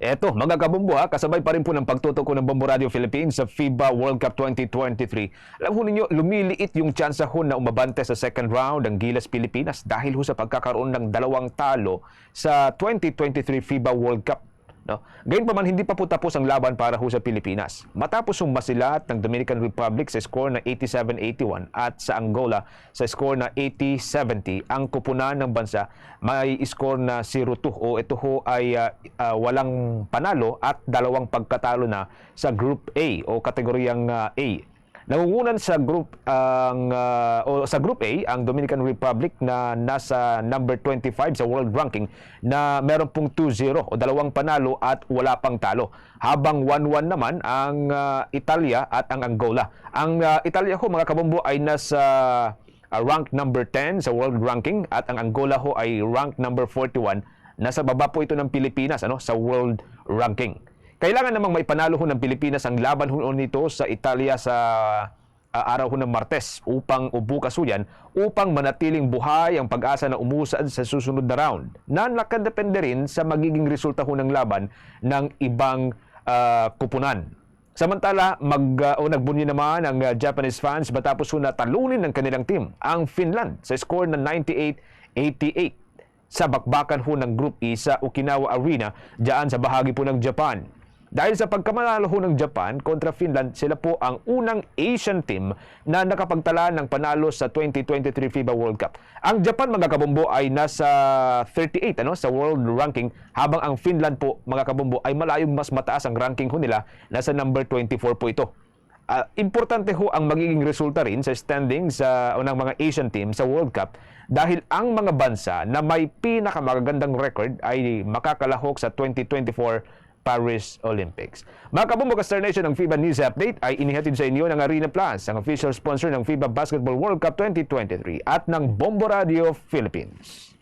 Eto, mga kabumbo ha, kasabay pa rin po ng pagtutok ko ng Bombo Radio Philippines sa FIBA World Cup 2023. Alam ho ninyo, lumiliit yung tsansa ho na umabante sa second round ang Gilas Pilipinas dahil ho sa pagkakaroon ng dalawang talo sa 2023 FIBA World Cup. No? Gayun pa man, hindi pa po tapos ang laban para ho sa Pilipinas. Matapos sumasilat ng Dominican Republic sa score na 87-81 at sa Angola sa score na 80-70, ang kupunan ng bansa may score na 0-2 o ito ho ay ah, ah, walang panalo at dalawang pagkatalo na sa Group A o kategoryang ah, A. Nangungunan sa group ang ah, o sa group A ang Dominican Republic na nasa number 25 sa world ranking na meron pong 2-0 o dalawang panalo at wala pang talo. Habang 1-1 naman ang ah, Italia at ang Angola. Ang ah, Italia ho mga kabombo ay nasa ah, rank number 10 sa world ranking at ang Angola ho ay rank number 41. Nasa baba po ito ng Pilipinas ano sa world ranking. Kailangan namang may panalo ho ng Pilipinas ang laban ho nito sa Italia sa ah, araw ho ng Martes upang o bukas ho yan, upang manatiling buhay ang pag-asa na umusad sa susunod na round na nakadepende rin sa magiging resulta ho ng laban ng ibang ah, kupunan. Samantala, mag, uh, o nagbunyi naman ang uh, Japanese fans matapos ho na talunin ng kanilang team ang Finland sa score na 98-88 sa bakbakan ho ng Group E sa Okinawa Arena diyan sa bahagi po ng Japan. Dahil sa pagkamanalo ng Japan kontra Finland, sila po ang unang Asian team na nakapagtala ng panalo sa 2023 FIBA World Cup. Ang Japan mga kabombo ay nasa 38 ano sa world ranking habang ang Finland po mga kabombo ay malayong mas mataas ang ranking ho nila nasa number 24 po ito. Ah, importante ho ang magiging resulta rin sa standing sa unang mga Asian team sa World Cup dahil ang mga bansa na may pinakamagagandang record ay makakalahok sa 2024 Paris Olympics. Mga kabumbo ka Star Nation, ang FIBA News Update ay inihatid sa inyo ng Arena Plus, ang official sponsor ng FIBA Basketball World Cup 2023 at ng Bombo Radio Philippines.